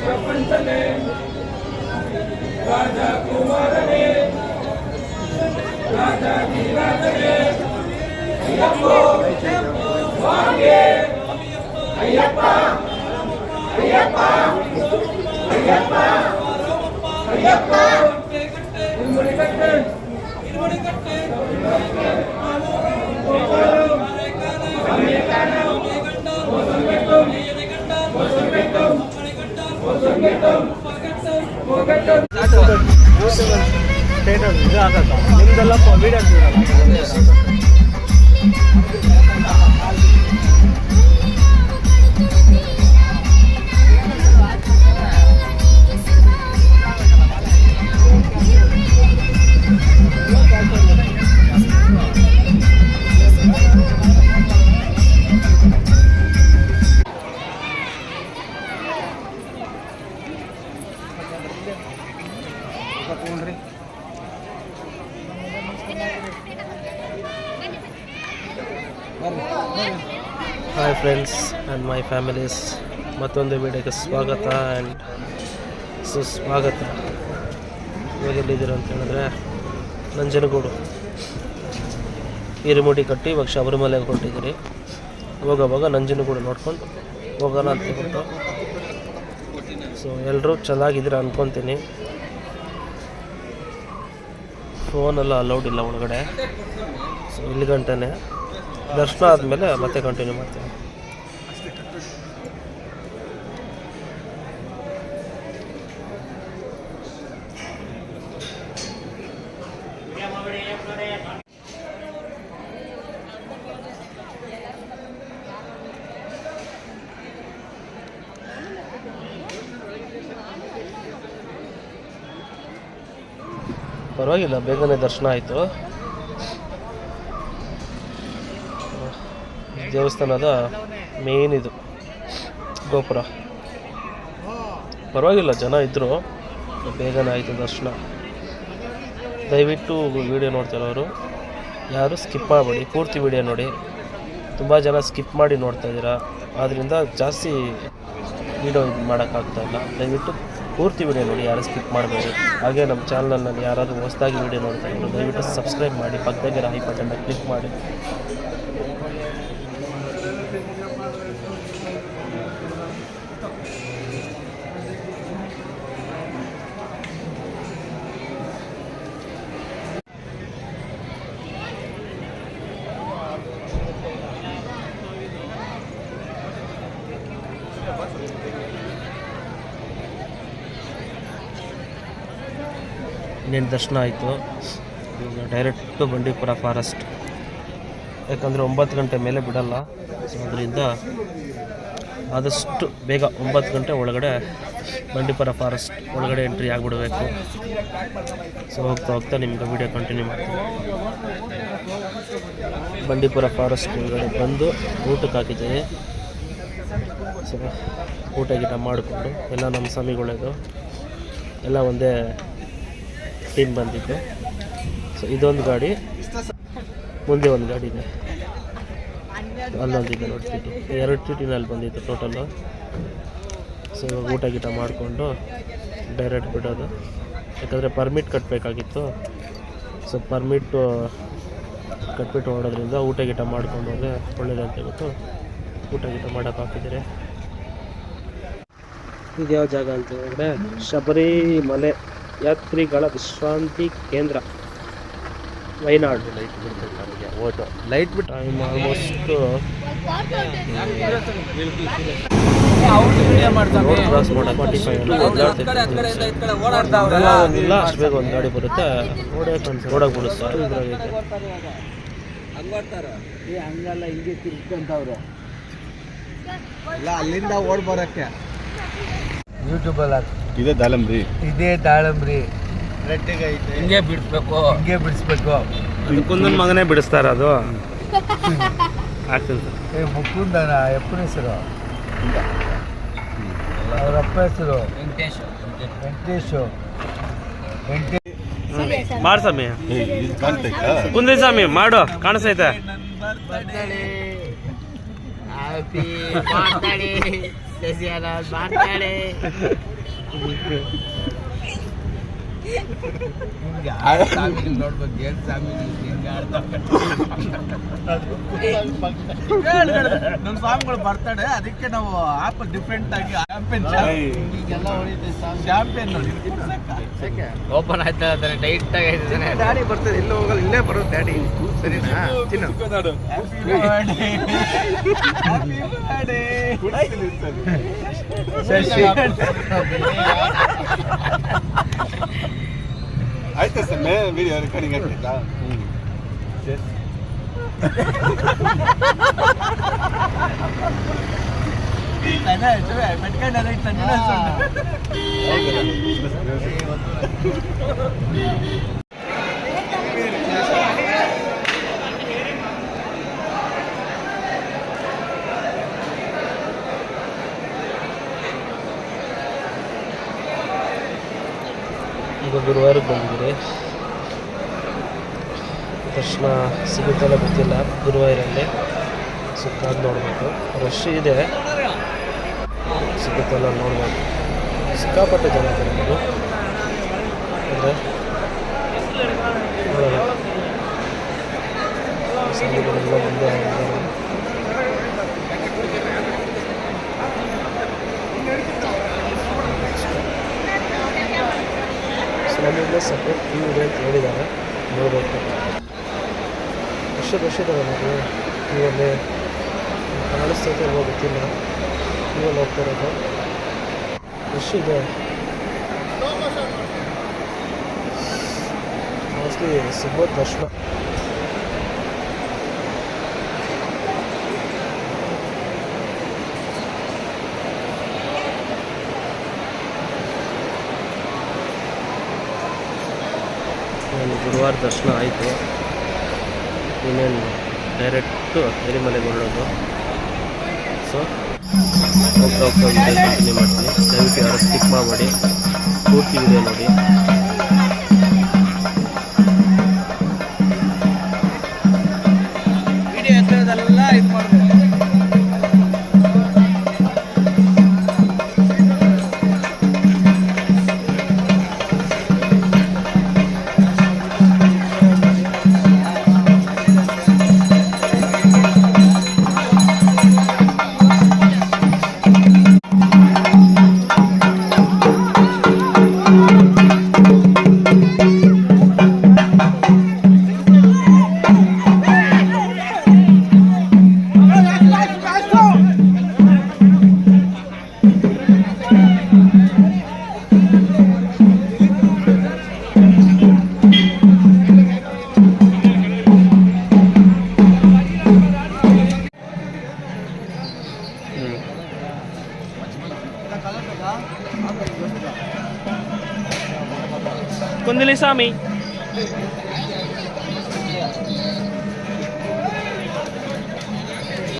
ప్రపంచమే రాజా కుమారనే రాజా నీరాజనే అయ్యప్పో వాగే అయ్యప్ప అయ్యప్ప అయ్యప్ప అయ్యప్ప ఇరుమడి కట్టు ఇరుమడి కట్టు అమేకానా ಇದು ಆಗಕ್ಕ ನಿಮ್ದೆಲ್ಲ video hi friends and my families ಮತ್ತೊಂದು ವಿಡಿಯೋಗೆ ಸ್ವಾಗತ ಆ್ಯಂಡ್ ಸುಸ್ವಾಗತ. ಇವಾಗ ಎಲ್ಲಿದ್ದೀರ ಅಂತ ಹೇಳಿದ್ರೆ ನಂಜನಗೂಡು. ಹಿರಿಮುಡಿ ಕಟ್ಟಿ ಇವಾಗ ಶಬರಿಮಲೆಗೆ ಹೊರಟಿದ್ದೀರಿ ಹೋಗೋವಾಗ ನಂಜನಗೂಡು ನೋಡ್ಕೊಂಡು ಹೋಗೋಣ ಅಂತ ಹೇಳ್ಬಿಟ್ಟು. ಸೊ ಎಲ್ಲರೂ ಚೆನ್ನಾಗಿದ್ದೀರ ಅಂದ್ಕೊತೀನಿ ಫೋನೆಲ್ಲ ಅಲೌಡ್ ಇಲ್ಲ ಒಳಗಡೆ. ಸೊ ಇಲ್ಲಿ ಗಂಟೆನೇ. ದರ್ಶನ ಆದಮೇಲೆ ಮತ್ತೆ ಕಂಟಿನ್ಯೂ ಮಾಡ್ತೀನಿ. ಪರವಾಗಿಲ್ಲ ಬೇಗನೆ ದರ್ಶನ ಆಯಿತು. ದೇವಸ್ಥಾನದ ಮೇನ್ ಇದು. ಗೋಪುರ. ಪರವಾಗಿಲ್ಲ, ಜನ ಇದ್ದರು ಬೇಗನೆ ಆಯಿತು ದರ್ಶನ. ದಯವಿಟ್ಟು ವಿಡಿಯೋ ನೋಡ್ತಿರೋರು ಯಾರು ಸ್ಕಿಪ್ ಮಾಡಬೇಡಿ. ಪೂರ್ತಿ ವಿಡಿಯೋ ನೋಡಿ. ತುಂಬ ಜನ ಸ್ಕಿಪ್ ಮಾಡಿ ನೋಡ್ತಾ ಇದ್ದೀರಾ. ಆದ್ದರಿಂದ ಜಾಸ್ತಿ ವಿಡಿಯೋ ಇದು ಮಾಡೋಕ್ಕಾಗ್ತಾ ಇಲ್ಲ. ದಯವಿಟ್ಟು ಪೂರ್ತಿ ವಿಡಿಯೋ ನೋಡಿ, ಯಾರು ಸ್ಕಿಪ್ ಮಾಡಬೇಡಿ. ಹಾಗೆ ನಮ್ಮ ಚಾನಲಲ್ಲಿ ಯಾರಾದರೂ ಹೊಸದಾಗಿ ವಿಡಿಯೋ ನೋಡ್ತಾ ಇದ್ದರು ದಯವಿಟ್ಟು ಸಬ್ಸ್ಕ್ರೈಬ್ ಮಾಡಿ. ಪಕ್ಕದಾಗಿರೋ ಐ ಬಟನ್ನ ಕ್ಲಿಕ್ ಮಾಡಿ. ದರ್ಶನ ಆಯಿತು. ಡೈರೆಕ್ಟು ಬಂಡೀಪುರ ಫಾರೆಸ್ಟ್ ಯಾಕಂದರೆ ಒಂಬತ್ತು ಗಂಟೆ ಮೇಲೆ ಬಿಡಲ್ಲ. ಅದರಿಂದ ಆದಷ್ಟು ಬೇಗ ಒಂಬತ್ತು ಗಂಟೆ ಒಳಗಡೆ ಬಂಡೀಪುರ ಫಾರೆಸ್ಟ್ ಒಳಗಡೆ ಎಂಟ್ರಿ ಆಗಿಬಿಡಬೇಕು. ಸೊ ಹೋಗ್ತಾ ಹೋಗ್ತಾ ನಿಮ್ಗೆ ವೀಡಿಯೋ ಕಂಟಿನ್ಯೂ ಮಾಡ್ತೀನಿ. ಬಂಡೀಪುರ ಫಾರೆಸ್ಟ್ ಒಳಗಡೆ ಬಂದು ಊಟಕ್ಕೆ ಹಾಕಿದ್ದೀವಿ ಸೊ ಊಟ ಗೀಟ ಮಾಡಿಕೊಂಡು ಎಲ್ಲ ನಮ್ಮ ಸ್ವಾಮಿಗಳದು ಎಲ್ಲ ಒಂದೇ ಟೀಮ್ ಬಂದಿದ್ದು. ಸೊ ಇದೊಂದು ಗಾಡಿ, ಮುಂದೆ ಒಂದು ಗಾಡಿ ಇದೆ. ಅಲ್ಲೊಂದಿದೆ ನೋಡಿ ಟಿ ಟಿ ಎರಡು ಸೀಟಿನಲ್ಲಿ ಟಿನಲ್ಲಿ ಬಂದಿತ್ತು ಟೋಟಲ್ಲು ಸೊ ಇವಾಗ ಊಟ ಗೀಟ ಮಾಡಿಕೊಂಡು ಡೈರೆಕ್ಟ್ ಬಿಡೋದು. ಯಾಕಂದರೆ ಪರ್ಮಿಟ್ ಕಟ್ಟಬೇಕಾಗಿತ್ತು ಸೊ ಪರ್ಮಿಟ್ಟು ಕಟ್ಬಿಟ್ಟು ಹೊಡೋದ್ರಿಂದ ಊಟ ಗೀಟ ಮಾಡ್ಕೊಂಡು ಹೋದ್ರೆ ಒಳ್ಳೇದು ಅಂತ ಹೇಳ್ಬಿಟ್ಟು ಊಟ ಗೀಟ ಮಾಡೋಕೆ ಹಾಕಿದ್ದೀರಿ. ಇದು ಯಾವ ಜಾಗ ಅಂತ ಹೇಳಿದ್ರೆ ಶಬರಿಮಲೆ ಯಾತ್ರಿಗಳ ವಿಶ್ರಾಂತಿ ಕೇಂದ್ರ. ವೈನಾಡು ಲೈಟ್ ಬಿಡ್ಬೇಕಾದ್ರೆ ಓಟು. ಲೈಟ್ ಬಿಟ್ಟು ಟೈಮ್ ಆಲ್ಮೋಸ್ಟ್ ರೋಡ್ ಕ್ರಾಸ್ ಮಾಡೋಕೆ ಫಾರ್ಟಿ ಫೈವ್ ಇಲ್ಲ ಅಷ್ಟು ಬೇಗ ಒಂದು ಗಾಡಿ ಬರುತ್ತೆ. ಬಿಡುತ್ತೆ ಅಷ್ಟು ಇದ್ರಾಗೈತೆ ಹಂಗಲ್ಲ ಹಿಂಗೆ ತಿರ್ಕೊಂತವ್ರು ಇಲ್ಲ ಅಲ್ಲಿಂದ ಓಡ್ ಬರಕ್ಕೆ. ಯೂಟ್ಯೂಬಲ್ಲಿ ಇದೇ ದಾಳಂಬ್ರಿ ಇದೇ ದಾಳಂಬ್ರಿ. ಹಿಂಗೆ ಬಿಡಿಸ್ಬೇಕು. ಹಿಂಗೆ ಬಿಡಿಸ್ಬೇಕು. ಕುಂದನ್ ಮಗನೇ ಬಿಡಿಸ್ತಾರ ಅದು? ಆಗ್ತದೆ ಏ ಮುಕುಂದನ? ಎಪ್ಪನ ಹೆಸರು? ಅವ್ರ ಅಪ್ಪ ಹೆಸರು? ವೆಂಕಟೇಶು ವೆಂಕಟೇಶು. ಮಾಡು ಸ್ವಾಮಿ. ಕುಂದ್ರಿ ಸ್ವಾಮಿ ಮಾಡು ಕಾಣಿಸ್ತೈತೆ. ಏನ್ ನಮ್ಮ ಸ್ವಾಮಿಗಳು ಬರ್ತಾಡೆ ಅದಕ್ಕೆ ನಾವು ಆಪ್ ಡಿಫ್ರೆಂಟ್ ಆಗಿ ಚಾಂಪಿಯನ್ ನೋಡಿ. ಓಪನ್ ಆಯ್ತಾ? ಅದನ್ನ ಟೈಟ್ ಆಗಿ ಆಯ್ತಿದ್ದಾನೆ ಡ್ಯಾಡಿ ಬರ್ತದೆ ಇಲ್ಲೇ ಹೋಗಲ್ಲ ಇಲ್ಲೇ ಬರೋದು ಡ್ಯಾಡಿ ಸರಿನಾ? ತಿನ್ನು ಹ್ಯಾಪಿ ಬರ್ಡೇ ಆಯ್ತಾ ಸರ್ ಮೇ ವಿಡಿಯೋ ರೆಕಾರ್ಡಿಂಗ್ ಆಗ್ತೈತಾ ಈಗ ಗುರುವಾರಕ್ಕೆ ಬಂದಿದ್ದೀರಿ. ದರ್ಶನ ಸಿಗುತ್ತಲ್ಲ ಗೊತ್ತಿಲ್ಲ. ಗುರುವಾರಲ್ಲಿ ಸುತ್ತ ನೋಡಬೇಕು. ರಶ್ ಇದೆ. ಸಿಗುತ್ತಲ್ಲ ನೋಡ್ಬೋದು ಸಿಕ್ಕಾಪಟ್ಟೆ ಜನ ಬರೋದು ಅಂದರೆ ನೋಡೋಣ. ಮುಂದೆ ಇದ್ದಾರೆ. ಸ್ವಾಮಿಗಳೇ ಸಪ್ರೇಟ್ ಅಂತ ಹೇಳಿದ್ದಾರೆ. ನೋಡಬೇಕು. ಎಷ್ಟು ಇದ್ದಾರೆ ನೋಡಿ ಕ್ಯೂವಲ್ಲಿ ಕಾಣಿಸ್ತೈತೆ ಇಲ್ವೋ ಗೊತ್ತಿಲ್ಲ. ಇವಲ್ಲಿ ಹೋಗ್ತಾ ಇರೋದು. ಇದೆ ಮೋಸ್ಟ್ಲಿ ಸಿಗ್ಬೋದು ದರ್ಶನ ನಾನು ಗುರುವಾರ ದರ್ಶನ ಆಯಿತು. ಇನ್ನೇನು ಡೈರೆಕ್ಟು ಎರಿಮಲೆಗೆ ಹೊರಡೋದು ಸೊ, ಹೋಗ್ತಾ ಹೋಗ್ತಾ ವಿಡಿಯೋ ಕಂಟಿನ್ಯೂ ಮಾಡ್ತೀನಿ. ದಯವಿಟ್ಟು ಯಾರು ಸ್ಕಿಪ್ ಮಾಡಬೇಡಿ. ಪೂರ್ತಿ ವಿಡಿಯೋ ನೋಡಿ. ಕುಂದಿಲಿ ಸ್ವಾಮಿ